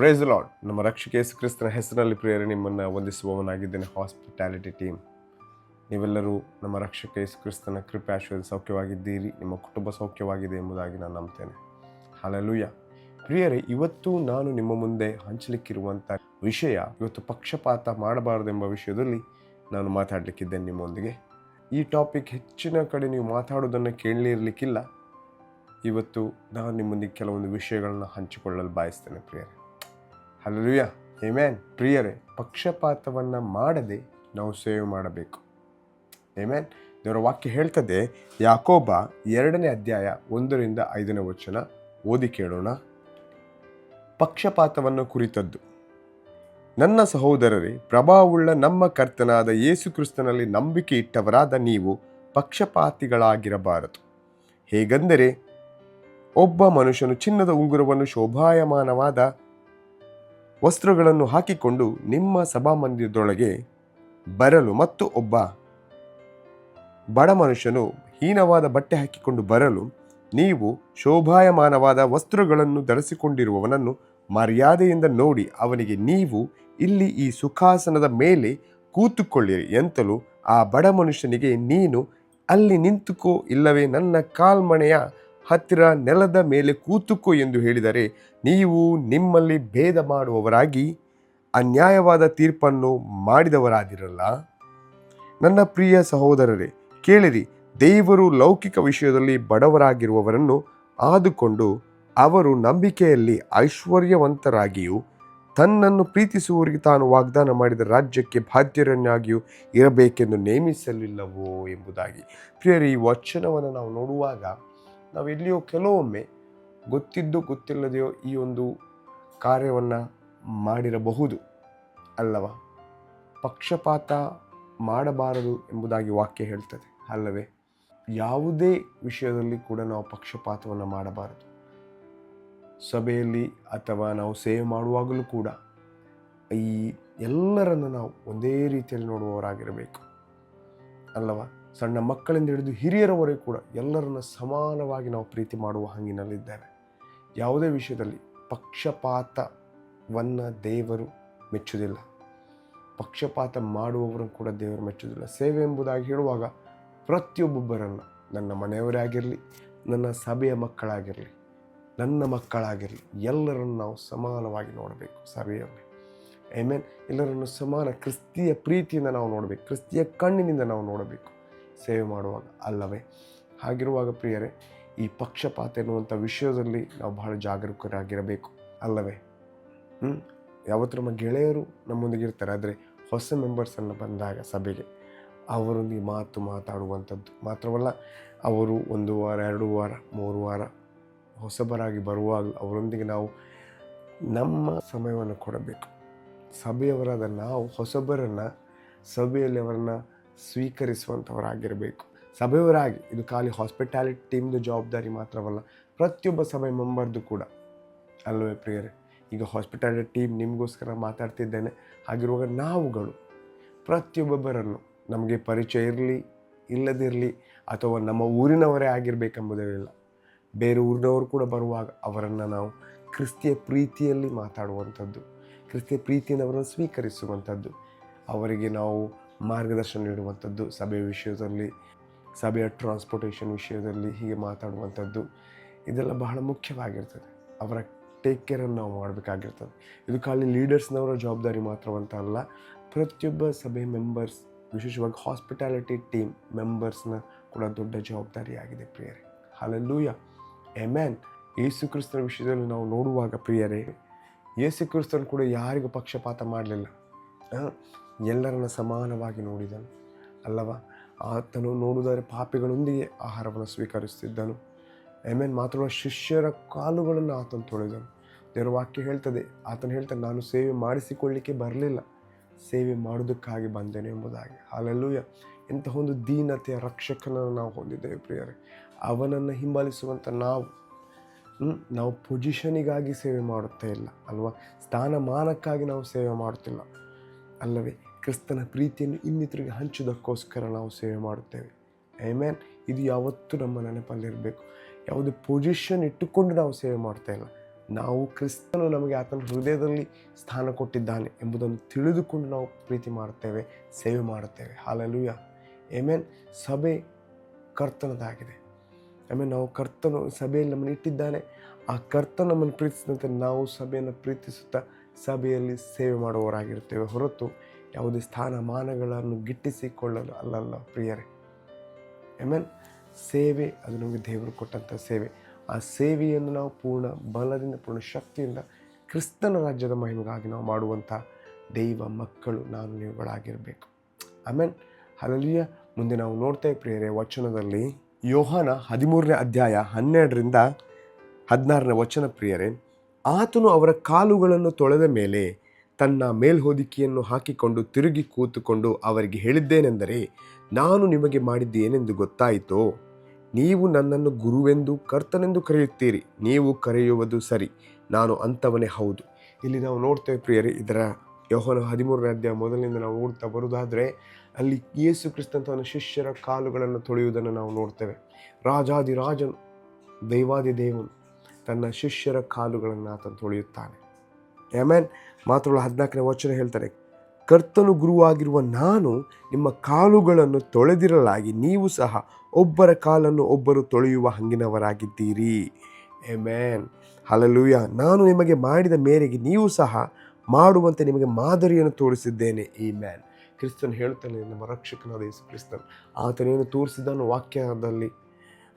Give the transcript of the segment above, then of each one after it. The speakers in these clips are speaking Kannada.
ಪ್ರೈಸ್ ಲಾಡ್ ನಮ್ಮ ರಕ್ಷಕ ಯೇಸು ಕ್ರಿಸ್ತನ ಹೆಸರಿನಲ್ಲಿ ಪ್ರಿಯರೇ, ನಿಮ್ಮನ್ನು ವಂದಿಸುವವನಾಗಿದ್ದೇನೆ ಹಾಸ್ಪಿಟಾಲಿಟಿ ಟೀಮ್ ನೀವೆಲ್ಲರೂ ನಮ್ಮ ರಕ್ಷಕ ಕ್ರಿಸ್ತನ ಕೃಪೆ ಆಶೀರ್ವಾದ ಸೌಖ್ಯವಾಗಿದ್ದೀರಿ, ನಿಮ್ಮ ಕುಟುಂಬ ಸೌಖ್ಯವಾಗಿದೆ ಎಂಬುದಾಗಿ ನಾನು ನಂಬ್ತೇನೆ ಹಾಲೆಲೂಯ ಪ್ರಿಯರೇ, ಇವತ್ತು ನಾನು ನಿಮ್ಮ ಮುಂದೆ ಹಂಚಲಿಕ್ಕಿರುವಂಥ ವಿಷಯ, ಇವತ್ತು ಪಕ್ಷಪಾತ ಮಾಡಬಾರದೆಂಬ ವಿಷಯದಲ್ಲಿ ನಾನು ಮಾತಾಡಲಿಕ್ಕಿದ್ದೇನೆ ನಿಮ್ಮೊಂದಿಗೆ. ಈ ಟಾಪಿಕ್ ಹೆಚ್ಚಿನ ಕಡೆ ನೀವು ಮಾತಾಡೋದನ್ನು ಕೇಳಲಿರ್ಲಿಕ್ಕಿಲ್ಲ. ಇವತ್ತು ನಾನು ನಿಮ್ಮೊಂದಿಗೆ ಕೆಲವೊಂದು ವಿಷಯಗಳನ್ನ ಹಂಚಿಕೊಳ್ಳಲು ಬಯಸ್ತೇನೆ ಪ್ರಿಯರೇ. ಹಲಲುಯ ಏಮ್ಯಾನ್ ಪ್ರಿಯರೇ, ಪಕ್ಷಪಾತವನ್ನು ಮಾಡದೆ ನಾವು ಸೇವೆ ಮಾಡಬೇಕು. ಏಮ್ಯಾನ್ ದೇವರ ವಾಕ್ಯ ಹೇಳ್ತದೆ, ಯಾಕೋಬ ಎರಡನೇ ಅಧ್ಯಾಯ ಒಂದರಿಂದ ಐದನೇ ವಚನ ಓದಿ ಕೇಳೋಣ. ಪಕ್ಷಪಾತವನ್ನು ಕುರಿತದ್ದು. ನನ್ನ ಸಹೋದರರೇ ಪ್ರಭಾವವುಳ್ಳ ನಮ್ಮ ಕರ್ತನಾದ ಯೇಸು ಕ್ರಿಸ್ತನಲ್ಲಿ ನಂಬಿಕೆ ಇಟ್ಟವರಾದ ನೀವು ಪಕ್ಷಪಾತಿಗಳಾಗಿರಬಾರದು. ಹೇಗೆಂದರೆ, ಒಬ್ಬ ಮನುಷ್ಯನು ಚಿನ್ನದ ಉಂಗುರವನ್ನು ಶೋಭಾಯಮಾನವಾದ ವಸ್ತ್ರಗಳನ್ನು ಹಾಕಿಕೊಂಡು ನಿಮ್ಮ ಸಭಾಮಂದಿರದೊಳಗೆ ಬರಲು ಮತ್ತು ಒಬ್ಬ ಬಡ ಮನುಷ್ಯನು ಹೀನವಾದ ಬಟ್ಟೆ ಹಾಕಿಕೊಂಡು ಬರಲು ನೀವು ಶೋಭಾಯಮಾನವಾದ ವಸ್ತ್ರಗಳನ್ನು ಧರಿಸಿಕೊಂಡಿರುವವನನ್ನು ಮರ್ಯಾದೆಯಿಂದ ನೋಡಿ ಅವನಿಗೆ ನೀವು ಇಲ್ಲಿ ಈ ಸುಖಾಸನದ ಮೇಲೆ ಕೂತುಕೊಳ್ಳಿರಿ ಎಂತಲೂ ಆ ಬಡ ಮನುಷ್ಯನಿಗೆ ನೀನು ಅಲ್ಲಿ ನಿಂತುಕೋ ಇಲ್ಲವೇ ನನ್ನ ಕಾಲ್ಮಣೆಯ ಹತ್ತಿರ ನೆಲದ ಮೇಲೆ ಕೂತುಕೋ ಎಂದು ಹೇಳಿದರೆ ನೀವು ನಿಮ್ಮಲ್ಲಿ ಭೇದ ಮಾಡುವವರಾಗಿ ಅನ್ಯಾಯವಾದ ತೀರ್ಪನ್ನು ಮಾಡಿದವರಾದಿರಲ್ಲ. ನನ್ನ ಪ್ರಿಯ ಸಹೋದರರೇ, ಕೇಳಿರಿ, ದೇವರು ಲೌಕಿಕ ವಿಷಯದಲ್ಲಿ ಬಡವರಾಗಿರುವವರನ್ನು ಆದುಕೊಂಡು ಅವರು ನಂಬಿಕೆಯಲ್ಲಿ ಐಶ್ವರ್ಯವಂತರಾಗಿಯೂ ತನ್ನನ್ನು ಪ್ರೀತಿಸುವವರಿಗೆ ತಾನು ವಾಗ್ದಾನ ಮಾಡಿದ ರಾಜ್ಯಕ್ಕೆ ಬಾಧ್ಯರನ್ನಾಗಿಯೂ ಇರಬೇಕೆಂದು ನೇಮಿಸಲಿಲ್ಲವೋ ಎಂಬುದಾಗಿ. ಪ್ರಿಯರಿ, ಈ ವಚನವನ್ನು ನಾವು ನೋಡುವಾಗ ನಾವು ಎಲ್ಲಿಯೋ ಕೆಲವೊಮ್ಮೆ ಗೊತ್ತಿದ್ದು ಗೊತ್ತಿಲ್ಲದೆಯೋ ಈ ಒಂದು ಕಾರ್ಯವನ್ನು ಮಾಡಿರಬಹುದು ಅಲ್ಲವ? ಪಕ್ಷಪಾತ ಮಾಡಬಾರದು ಎಂಬುದಾಗಿ ವಾಕ್ಯ ಹೇಳ್ತದೆ, ಅಲ್ಲವೇ? ಯಾವುದೇ ವಿಷಯದಲ್ಲಿ ಕೂಡ ನಾವು ಪಕ್ಷಪಾತವನ್ನು ಮಾಡಬಾರದು. ಸಭೆಯಲ್ಲಿ ಅಥವಾ ನಾವು ಸೇವೆ ಮಾಡುವಾಗಲೂ ಕೂಡ ಈ ಎಲ್ಲರನ್ನು ನಾವು ಒಂದೇ ರೀತಿಯಲ್ಲಿ ನೋಡುವವರಾಗಿರಬೇಕು. ಅಲ್ಲವ? ಸಣ್ಣ ಮಕ್ಕಳಿಂದ ಹಿಡಿದು ಹಿರಿಯರವರೆಗೂ ಕೂಡ ಎಲ್ಲರನ್ನ ಸಮಾನವಾಗಿ ನಾವು ಪ್ರೀತಿ ಮಾಡುವ ಹಂಗಿನಲ್ಲಿದ್ದೇವೆ ಯಾವುದೇ ವಿಷಯದಲ್ಲಿ ಪಕ್ಷಪಾತವನ್ನು ದೇವರು ಮೆಚ್ಚುವುದಿಲ್ಲ. ಪಕ್ಷಪಾತ ಮಾಡುವವರನ್ನು ಕೂಡ ದೇವರು ಮೆಚ್ಚುವುದಿಲ್ಲ. ಸೇವೆ ಎಂಬುದಾಗಿ ಹೇಳುವಾಗ ಪ್ರತಿಯೊಬ್ಬೊಬ್ಬರನ್ನು ನನ್ನ ಮನೆಯವರೇ ಆಗಿರಲಿ, ನನ್ನ ಸಭೆಯ ಮಕ್ಕಳಾಗಿರಲಿ, ನನ್ನ ಮಕ್ಕಳಾಗಿರಲಿ ಎಲ್ಲರನ್ನು ನಾವು ಸಮಾನವಾಗಿ ನೋಡಬೇಕು ಸಭೆಯಲ್ಲಿ. ಐ ಎಲ್ಲರನ್ನು ಸಮಾನ ಕ್ರಿಸ್ತಿಯ ಪ್ರೀತಿಯಿಂದ ನಾವು ನೋಡಬೇಕು, ಕ್ರಿಸ್ತಿಯ ಕಣ್ಣಿನಿಂದ ನಾವು ನೋಡಬೇಕು. ಸೇವೆ ಮಾಡುವಾಗ ಅಲ್ಲವೇ? ಹಾಗಿರುವಾಗ ಪ್ರಿಯರೇ, ಈ ಪಕ್ಷಪಾತ ಎನ್ನುವಂಥ ವಿಷಯದಲ್ಲಿ ನಾವು ಬಹಳ ಜಾಗರೂಕರಾಗಿರಬೇಕು, ಅಲ್ಲವೇ? ಹ್ಞೂ ಯಾವತ್ತು ನಮ್ಮ ಗೆಳೆಯರು ನಮ್ಮೊಂದಿಗೆ ಇರ್ತಾರೆ, ಆದರೆ ಹೊಸ ಮೆಂಬರ್ಸನ್ನು ಬಂದಾಗ ಸಭೆಗೆ, ಅವರೊಂದಿಗೆ ಮಾತು ಮಾತಾಡುವಂಥದ್ದು ಮಾತ್ರವಲ್ಲ, ಅವರು ಒಂದು ವಾರ, ಎರಡು ವಾರ, ಮೂರು ವಾರ ಹೊಸಬರಾಗಿ ಬರುವಾಗ ಅವರೊಂದಿಗೆ ನಾವು ನಮ್ಮ ಸಮಯವನ್ನು ಕೊಡಬೇಕು. ಸಭೆಯವರಾದ ನಾವು ಹೊಸಬರನ್ನು, ಸಭೆಯಲ್ಲಿ ಅವರನ್ನು ಸ್ವೀಕರಿಸುವಂಥವರಾಗಿರಬೇಕು. ಸಭೆಯವರಾಗಿ, ಇದು ಖಾಲಿ ಹಾಸ್ಪಿಟಾಲಿಟಿ ಟೀಮ್ದು ಜವಾಬ್ದಾರಿ ಮಾತ್ರವಲ್ಲ, ಪ್ರತಿಯೊಬ್ಬ ಸಭೆ ಮೆಂಬರ್ದು ಕೂಡ. ಅಲ್ಲವೇ ಪ್ರಿಯರೇ? ಈಗ ಹಾಸ್ಪಿಟಾಲಿಟಿ ಟೀಮ್ ನಿಮಗೋಸ್ಕರ ಮಾತಾಡ್ತಿದ್ದೇನೆ. ಹಾಗಿರುವಾಗ ನಾವುಗಳು ಪ್ರತಿಯೊಬ್ಬೊಬ್ಬರನ್ನು ನಮಗೆ ಪರಿಚಯ ಇರಲಿ, ಇಲ್ಲದಿರಲಿ, ಅಥವಾ ನಮ್ಮ ಊರಿನವರೇ ಆಗಿರಬೇಕೆಂಬುದೇ ಇಲ್ಲ. ಬೇರೆ ಊರಿನವರು ಕೂಡ ಬರುವಾಗ ಅವರನ್ನು ನಾವು ಕ್ರಿಸ್ತಿಯ ಪ್ರೀತಿಯಲ್ಲಿ ಮಾತಾಡುವಂಥದ್ದು, ಕ್ರಿಸ್ತಿಯ ಪ್ರೀತಿಯನ್ನು ಅವರನ್ನು ಸ್ವೀಕರಿಸುವಂಥದ್ದು. ಅವರಿಗೆ ನಾವು ಮಾರ್ಗದರ್ಶನ ನೀಡುವಂಥದ್ದು ಸಭೆಯ ವಿಷಯದಲ್ಲಿ, ಸಭೆಯ ಟ್ರಾನ್ಸ್ಪೋರ್ಟೇಷನ್ ವಿಷಯದಲ್ಲಿ ಹೀಗೆ ಮಾತಾಡುವಂಥದ್ದು, ಇದೆಲ್ಲ ಬಹಳ ಮುಖ್ಯವಾಗಿರ್ತದೆ. ಅವರ ಟೇಕ್ ಕೇರನ್ನು ನಾವು ಮಾಡಬೇಕಾಗಿರ್ತದೆ. ಇದು ಖಾಲಿ ಲೀಡರ್ಸ್ನವರ ಜವಾಬ್ದಾರಿ ಮಾತ್ರವಂತ ಅಲ್ಲ, ಪ್ರತಿಯೊಬ್ಬ ಸಭೆ ಮೆಂಬರ್ಸ್ ವಿಶೇಷವಾಗಿ ಹಾಸ್ಪಿಟಾಲಿಟಿ ಟೀಮ್ ಮೆಂಬರ್ಸ್ನ ಕೂಡ ದೊಡ್ಡ ಜವಾಬ್ದಾರಿಯಾಗಿದೆ ಪ್ರಿಯರೇ. ಹಾಲೆಲ್ಲೂಯ ಎಮ್ಯಾನ್ ಯೇಸು ಕ್ರಿಸ್ತನ ವಿಷಯದಲ್ಲಿ ನಾವು ನೋಡುವಾಗ ಪ್ರಿಯರೇ, ಯೇಸು ಕ್ರಿಸ್ತನು ಕೂಡ ಯಾರಿಗೂ ಪಕ್ಷಪಾತ ಮಾಡಲಿಲ್ಲ. ಎಲ್ಲರನ್ನ ಸಮಾನವಾಗಿ ನೋಡಿದನು. ಅಲ್ಲವ, ಆತನು ನೋಡುವುದಾದರೆ ಪಾಪಿಗಳೊಂದಿಗೆ ಆಹಾರವನ್ನು ಸ್ವೀಕರಿಸುತ್ತಿದ್ದನು. ಎಮೇನ್ ಮಾತ್ರ ಶಿಷ್ಯರ ಕಾಲುಗಳನ್ನು ಆತನು ತೊಳೆದನು. ದೇವರ ವಾಕ್ಯ ಹೇಳ್ತದೆ, ಆತನು ಹೇಳ್ತಾನೆ, ನಾನು ಸೇವೆ ಮಾಡಿಸಿಕೊಳ್ಳಿಕ್ಕೆ ಬರಲಿಲ್ಲ. ಸೇವೆ ಮಾಡೋದಕ್ಕಾಗಿ ಬಂದೇನೆ ಎಂಬುದಾಗಿ. ಹಾಲೆಲ್ಲೂಯ ಇಂತಹ ಒಂದು ದೀನತೆಯ ರಕ್ಷಕನನ್ನು ನಾವು ಹೊಂದಿದ್ದೇವೆ ಪ್ರಿಯರೇ. ಅವನನ್ನು ಹಿಂಬಾಲಿಸುವಂಥ ನಾವು ನಾವು ಪೊಜಿಷನಿಗಾಗಿ ಸೇವೆ ಮಾಡುತ್ತಾ ಇಲ್ಲ, ಅಲ್ವಾ? ಸ್ಥಾನಮಾನಕ್ಕಾಗಿ ನಾವು ಸೇವೆ ಮಾಡುತ್ತಿಲ್ಲ. ಅಲ್ಲವೇ, ಕ್ರಿಸ್ತನ ಪ್ರೀತಿಯನ್ನು ಇನ್ನಿತರಿಗೆ ಹಂಚುವುದಕ್ಕೋಸ್ಕರ ನಾವು ಸೇವೆ ಮಾಡುತ್ತೇವೆ. ಐಮ್ಯಾನ್ ಇದು ಯಾವತ್ತೂ ನಮ್ಮ ನೆನಪಲ್ಲಿರಬೇಕು ಯಾವುದೇ ಪೊಸಿಷನ್ ಇಟ್ಟುಕೊಂಡು ನಾವು ಸೇವೆ ಮಾಡ್ತಾ ಇಲ್ಲ. ನಾವು ಕ್ರಿಸ್ತನು ನಮಗೆ ಆತನ ಹೃದಯದಲ್ಲಿ ಸ್ಥಾನ ಕೊಟ್ಟಿದ್ದಾನೆ ಎಂಬುದನ್ನು ತಿಳಿದುಕೊಂಡು ನಾವು ಪ್ರೀತಿ ಮಾಡುತ್ತೇವೆ, ಸೇವೆ ಮಾಡುತ್ತೇವೆ. ಹಾಲೆಲೂಯ ಏಮೇನ್ ಸಭೆ ಕರ್ತನದಾಗಿದೆ. ಆಮೇಲೆ ನಾವು ಕರ್ತನು ಸಭೆಯಲ್ಲಿ ನಮ್ಮನ್ನು ಇಟ್ಟಿದ್ದಾನೆ. ಆ ಕರ್ತನ ನಮ್ಮನ್ನು ಪ್ರೀತಿಸಿದಂತೆ ನಾವು ಸಭೆಯನ್ನು ಪ್ರೀತಿಸುತ್ತಾ ಸಭೆಯಲ್ಲಿ ಸೇವೆ ಮಾಡುವವರಾಗಿರ್ತೇವೆ ಹೊರತು ಯಾವುದೇ ಸ್ಥಾನಮಾನಗಳನ್ನು ಗಿಟ್ಟಿಸಿಕೊಳ್ಳಲು ಅಲ್ಲಲ್ಲ ಪ್ರಿಯರೇ. ಆಮೇಲೆ ಸೇವೆ ಅದು ನಮಗೆ ದೇವರು ಕೊಟ್ಟಂಥ ಸೇವೆ. ಆ ಸೇವೆಯನ್ನು ನಾವು ಪೂರ್ಣ ಬಲದಿಂದ, ಪೂರ್ಣ ಶಕ್ತಿಯಿಂದ ಕ್ರಿಸ್ತನ ರಾಜ್ಯದ ಮಹಿಮೆಗಾಗಿ ನಾವು ಮಾಡುವಂಥ ದೈವ ಮಕ್ಕಳು ನಾನು ನೀವುಗಳಾಗಿರಬೇಕು. ಆಮೇಲೆ ಅಲ್ಲಿಯ ಮುಂದೆ ನಾವು ನೋಡ್ತೇವೆ ಪ್ರಿಯರೇ ವಚನದಲ್ಲಿ ಯೋಹಾನ ಹದಿಮೂರನೇ ಅಧ್ಯಾಯ ಹನ್ನೆರಡರಿಂದ ಹದಿನಾರನೇ ವಚನ ಪ್ರಿಯರೇ. ಆತನು ಅವರ ಕಾಲುಗಳನ್ನು ತೊಳೆದ ಮೇಲೆ ತನ್ನ ಮೇಲ್ಹೊದಿಕೆಯನ್ನು ಹಾಕಿಕೊಂಡು ತಿರುಗಿ ಕೂತುಕೊಂಡು ಅವರಿಗೆ ಹೇಳಿದ್ದೇನೆಂದರೆ, ನಾನು ನಿಮಗೆ ಮಾಡಿದ್ದೇನೆಂದು ಗೊತ್ತಾಯಿತೋ? ನೀವು ನನ್ನನ್ನು ಗುರುವೆಂದು, ಕರ್ತನೆಂದು ಕರೆಯುತ್ತೀರಿ. ನೀವು ಕರೆಯುವುದು ಸರಿ. ನಾನು ಅಂಥವನೇ ಹೌದು. ಇಲ್ಲಿ ನಾವು ನೋಡ್ತೇವೆ ಪ್ರಿಯರೇ, ಇದರ ಯೋಹನ ಹದಿಮೂರನೇ ಅಧ್ಯಾಯ ಮೊದಲಿನಿಂದ ನಾವು ಓಡ್ತಾ ಬರುವುದಾದರೆ, ಅಲ್ಲಿ ಯೇಸು ಕ್ರಿಸ್ತಂತವನ ಶಿಷ್ಯರ ಕಾಲುಗಳನ್ನು ತೊಳೆಯುವುದನ್ನು ನಾವು ನೋಡ್ತೇವೆ. ರಾಜಾದಿ ರಾಜನು ದೈವಾದಿ ದೇವನು ತನ್ನ ಶಿಷ್ಯರ ಕಾಲುಗಳನ್ನು ಆತನು ತೊಳೆಯುತ್ತಾನೆ. ಆಮೇನ್. ಮಾತುಗಳು ಹದಿನಾಲ್ಕನೇ ವಚನ ಹೇಳ್ತಾರೆ, ಕರ್ತನು ಗುರುವಾಗಿರುವ ನಾನು ನಿಮ್ಮ ಕಾಲುಗಳನ್ನು ತೊಳೆದಿರಲಾಗಿ ನೀವು ಸಹ ಒಬ್ಬರ ಕಾಲನ್ನು ಒಬ್ಬರು ತೊಳೆಯುವ ಹಂಗಿನವರಾಗಿದ್ದೀರಿ. ಎಮೇನ್ ಹಲಲೂಯ ನಾನು ನಿಮಗೆ ಮಾಡಿದ ಮೇರೆಗೆ ನೀವು ಸಹ ಮಾಡುವಂತೆ ನಿಮಗೆ ಮಾದರಿಯನ್ನು ತೋರಿಸಿದ್ದೇನೆ. ಈ ಮ್ಯಾನ್ ಕ್ರಿಸ್ತನ್ ಹೇಳ್ತಾನೆ ನಮ್ಮ ರಕ್ಷಕನಾದ ಯೇಸು ಕ್ರಿಸ್ತನ್, ಆತನೇನು ತೋರಿಸಿದ್ದಾನೋ ವಾಕ್ಯದಲ್ಲಿ,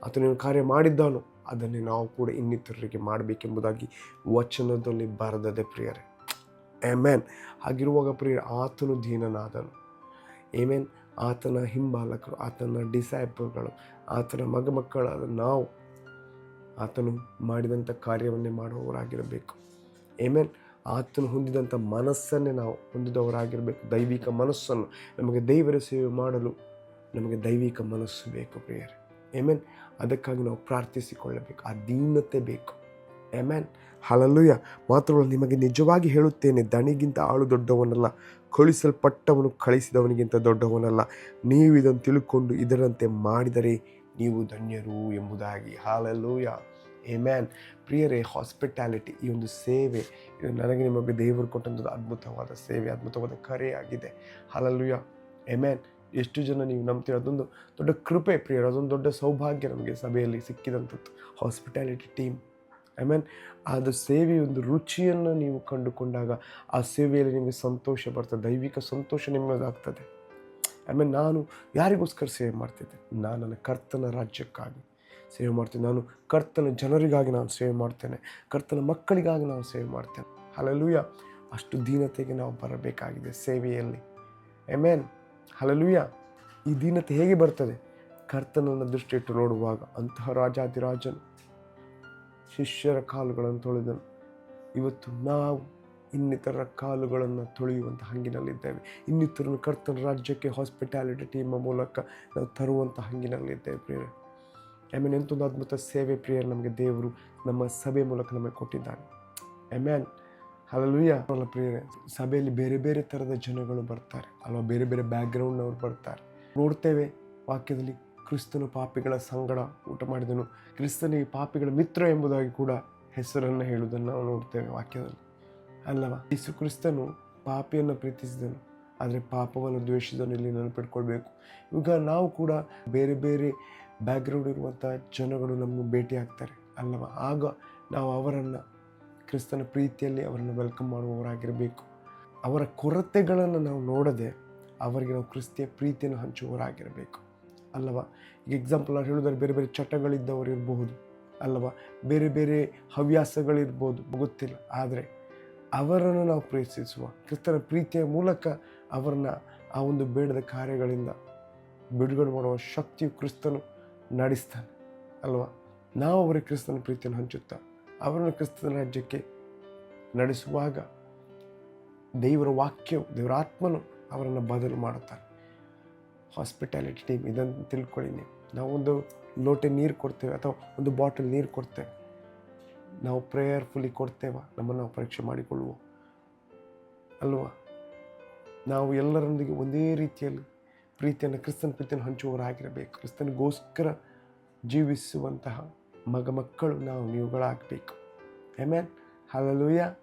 ಆತನೇನು ಕಾರ್ಯ ಮಾಡಿದ್ದಾನೋ ಅದನ್ನೇ ನಾವು ಕೂಡ ಇನ್ನಿತರರಿಗೆ ಮಾಡಬೇಕೆಂಬುದಾಗಿ ವಚನದಲ್ಲಿ ಬರೆದದೆ ಪ್ರಿಯರೇ. ಎಮೇನ್ ಹಾಗಿರುವಾಗ ಪ್ರಿಯರ್, ಆತನು ದೀನನಾದನು. ಏಮೇನ್ ಆತನ ಹಿಂಬಾಲಕರು, ಆತನ ಡಿಸೈಪಲ್ಗಳು ಆತನ ಮಗ ಮಕ್ಕಳಾದ ನಾವು ಆತನು ಮಾಡಿದಂಥ ಕಾರ್ಯವನ್ನೇ ಮಾಡುವವರಾಗಿರಬೇಕು. ಏಮೇನ್ ಆತನು ಹೊಂದಿದಂಥ ಮನಸ್ಸನ್ನೇ ನಾವು ಹೊಂದಿದವರಾಗಿರಬೇಕು. ದೈವಿಕ ಮನಸ್ಸನ್ನು ನಮಗೆ ದೈವರ ಸೇವೆ ಮಾಡಲು ನಮಗೆ ದೈವಿಕ ಮನಸ್ಸು ಬೇಕು ಪ್ರಿಯರೇ. ಏಮೇನ್ ಅದಕ್ಕಾಗಿ ನಾವು ಪ್ರಾರ್ಥಿಸಿಕೊಳ್ಳಬೇಕು. ಆ ದೀನತೆ ಬೇಕು. ಎಮ್ಯಾನ್ ಹಲಲುಯ ಮಾತುಗಳು ನಿಮಗೆ ನಿಜವಾಗಿ ಹೇಳುತ್ತೇನೆ. ದಣಿಗಿಂತ ಆಳು ದೊಡ್ಡವನಲ್ಲ. ಕಳಿಸಲ್ಪಟ್ಟವನು ಕಳಿಸಿದವನಿಗಿಂತ ದೊಡ್ಡವನಲ್ಲ. ನೀವು ಇದನ್ನು ತಿಳ್ಕೊಂಡು ಇದರಂತೆ ಮಾಡಿದರೆ ನೀವು ಧನ್ಯರು ಎಂಬುದಾಗಿ. ಹಾಲಲ್ಲೂಯ ಮ್ಯಾನ್ ಪ್ರಿಯರೇ ಹಾಸ್ಪಿಟಾಲಿಟಿ ಈ ಒಂದು ಸೇವೆ, ಇದು ನನಗೆ ನಿಮಗೆ ದೇವರು ಕೊಟ್ಟಂಥದ್ದು ಅದ್ಭುತವಾದ ಸೇವೆ, ಅದ್ಭುತವಾದ ಕರೆಯಾಗಿದೆ. ಹಾಲಲ್ಲೂಯ ಮ್ಯಾನ್ ಎಷ್ಟು ಜನ ನೀವು ನಂಬ್ತೀರ? ಅದೊಂದು ದೊಡ್ಡ ಕೃಪೆ ಪ್ರಿಯರು, ಅದೊಂದು ದೊಡ್ಡ ಸೌಭಾಗ್ಯ ನಮಗೆ ಸಭೆಯಲ್ಲಿ ಸಿಕ್ಕಿದಂಥದ್ದು. ಹಾಸ್ಪಿಟಾಲಿಟಿ ಟೀಮ್ ಐ ಮೀನ್ ಅದು ಸೇವೆಯ ಒಂದು ರುಚಿಯನ್ನು ನೀವು ಕಂಡುಕೊಂಡಾಗ ಆ ಸೇವೆಯಲ್ಲಿ ನಿಮಗೆ ಸಂತೋಷ ಬರ್ತದೆ, ದೈವಿಕ ಸಂತೋಷ ನಿಮ್ಮದಾಗ್ತದೆ. ಐ ಮೀನ್ ನಾನು ಯಾರಿಗೋಸ್ಕರ ಸೇವೆ ಮಾಡ್ತಿದ್ದೆ? ನಾನು ನನ್ನ ಕರ್ತನ ರಾಜ್ಯಕ್ಕಾಗಿ ಸೇವೆ ಮಾಡ್ತೀನಿ ನಾನು ಕರ್ತನ ಜನರಿಗಾಗಿ ನಾನು ಸೇವೆ ಮಾಡ್ತೇನೆ. ಕರ್ತನ ಮಕ್ಕಳಿಗಾಗಿ ನಾನು ಸೇವೆ ಮಾಡ್ತೇನೆ. ಹಲಲುಯ ಅಷ್ಟು ದೀನತೆಗೆ ನಾವು ಬರಬೇಕಾಗಿದೆ ಸೇವೆಯಲ್ಲಿ. ಎಮೇನ್ ಹಲಲುಯ ಈ ದೀನತೆ ಹೇಗೆ ಬರ್ತದೆ? ಕರ್ತನನ್ನು ದೃಷ್ಟಿ ಇಟ್ಟು ನೋಡುವಾಗ ಅಂತಹ ರಾಜಾದಿರಾಜನು ಶಿಷ್ಯರ ಕಾಲುಗಳನ್ನು ತೊಳೆದನು. ಇವತ್ತು ನಾವು ಇನ್ನಿತರ ಕಾಲುಗಳನ್ನು ತೊಳೆಯುವಂಥ ಹಂಗಿನಲ್ಲಿದ್ದೇವೆ. ಇನ್ನಿತರನ್ನು ಕರ್ತನ ರಾಜ್ಯಕ್ಕೆ ಹಾಸ್ಪಿಟ್ಯಾಲಿಟಿ ಟೀಮ್ ಮೂಲಕ ನಾವು ತರುವಂಥ ಹಂಗಿನಲ್ಲಿದ್ದೇವೆ ಪ್ರಿಯರೇ. ಆಮೇಲೆ ಎಂತೊಂದು ಅದ್ಭುತ ಸೇವೆ ಪ್ರಿಯರ್, ನಮಗೆ ದೇವರು ನಮ್ಮ ಸಭೆ ಮೂಲಕ ನಮಗೆ ಕೊಟ್ಟಿದ್ದಾನೆ. ಆಮೇನ್. ಹಲಲುಯ್ಯ ಅವರ ಪ್ರಿಯರೇ ಸಭೆಯಲ್ಲಿ ಬೇರೆ ಬೇರೆ ಥರದ ಜನಗಳು ಬರ್ತಾರೆ. ಅಲ್ವಾ, ಬೇರೆ ಬೇರೆ ಬ್ಯಾಕ್ಗ್ರೌಂಡ್ನವ್ರು ಬರ್ತಾರೆ. ನೋಡ್ತೇವೆ ವಾಕ್ಯದಲ್ಲಿ ಕ್ರಿಸ್ತನು ಪಾಪಿಗಳ ಸಂಗಡ ಊಟ ಮಾಡಿದನು. ಕ್ರಿಸ್ತನಿಗೆ ಪಾಪಿಗಳ ಮಿತ್ರ ಎಂಬುದಾಗಿ ಕೂಡ ಹೆಸರನ್ನು ಹೇಳುವುದನ್ನು ನಾವು ನೋಡ್ತೇವೆ ವಾಕ್ಯದಲ್ಲಿ. ಅಲ್ಲವಾ ಯೇಸು ಕ್ರಿಸ್ತನು ಪಾಪಿಯನ್ನು ಪ್ರೀತಿಸಿದನು. ಆದರೆ ಪಾಪವನ್ನು ದ್ವೇಷಿಸಿದನು ಇಲ್ಲಿ ನೆನಪಿಟ್ಕೊಳ್ಬೇಕು ಈಗ ನಾವು ಕೂಡ ಬೇರೆ ಬೇರೆ ಬ್ಯಾಕ್ಗ್ರೌಂಡ್ ಇರುವಂಥ ಜನಗಳು ನಮಗೆ ಭೇಟಿ ಆಗ್ತಾರೆ. ಅಲ್ಲವಾ, ಆಗ ನಾವು ಅವರನ್ನು ಕ್ರಿಸ್ತನ ಪ್ರೀತಿಯಲ್ಲಿ ಅವರನ್ನು ವೆಲ್ಕಮ್ ಮಾಡುವವರಾಗಿರಬೇಕು. ಅವರ ಕೊರತೆಗಳನ್ನು ನಾವು ನೋಡದೆ ಅವರಿಗೆ ನಾವು ಕ್ರಿಸ್ತಿಯ ಪ್ರೀತಿಯನ್ನು ಹಂಚುವವರಾಗಿರಬೇಕು. ಅಲ್ಲವಾ, ಈಗ ಎಕ್ಸಾಂಪಲ್ ನಾನು ಹೇಳಿದ್ರೆ ಬೇರೆ ಬೇರೆ ಚಟಗಳಿದ್ದವರು ಇರಬಹುದು, ಅಲ್ಲವಾ, ಬೇರೆ ಬೇರೆ ಹವ್ಯಾಸಗಳಿರ್ಬೋದು, ಗೊತ್ತಿಲ್ಲ. ಆದರೆ ಅವರನ್ನು ನಾವು ಪ್ರೀತಿಸುವ, ಕ್ರಿಸ್ತನ ಪ್ರೀತಿಯ ಮೂಲಕ ಅವರನ್ನ ಆ ಒಂದು ಬೇಡದ ಕಾರ್ಯಗಳಿಂದ ಬಿಡುಗಡೆ ಮಾಡುವ ಶಕ್ತಿಯು ಕ್ರಿಸ್ತನು ನಡೆಸ್ತಾನೆ. ಅಲ್ವಾ ನಾವು ಅವರಿಗೆ ಕ್ರಿಸ್ತನ ಪ್ರೀತಿಯನ್ನು ಹಂಚುತ್ತಾ ಅವರನ್ನು ಕ್ರಿಸ್ತನ ರಾಜ್ಯಕ್ಕೆ ನಡೆಸುವಾಗ ದೇವರ ವಾಕ್ಯವು, ದೇವರ ಆತ್ಮನು ಅವರನ್ನು ಬದಲು ಮಾಡುತ್ತಾರೆ. ಹಾಸ್ಪಿಟಾಲಿಟಿ ಟೀಮ್ ಇದನ್ನು ತಿಳ್ಕೊಳ್ಳಿ ನೀವು. ನಾವು ಒಂದು ಲೋಟೆ ನೀರು ಕೊಡ್ತೇವೆ ಅಥವಾ ಒಂದು ಬಾಟಲ್ ನೀರು ಕೊಡ್ತೇವೆ. ನಾವು ಪ್ರೇಯರ್ಫುಲಿ ಕೊಡ್ತೇವೆ, ನಮ್ಮನ್ನು ನಾವು ಪರೀಕ್ಷೆ ಮಾಡಿಕೊಳ್ಳುವ. ಅಲ್ವಾ? ನಾವು ಎಲ್ಲರೊಂದಿಗೆ ಒಂದೇ ರೀತಿಯಲ್ಲಿ ಪ್ರೀತಿಯನ್ನು, ಕ್ರಿಸ್ತನ ಪ್ರೀತಿಯನ್ನು ಹಂಚುವವರಾಗಿರಬೇಕು. ಕ್ರಿಸ್ತನಿಗೋಸ್ಕರ ಜೀವಿಸುವಂತಹ ಮಗ ಮಕ್ಕಳು ನಾವು ನೀವುಗಳಾಗಬೇಕು. ಆಮೇಲೆ ಹಲಲುಯ್ಯ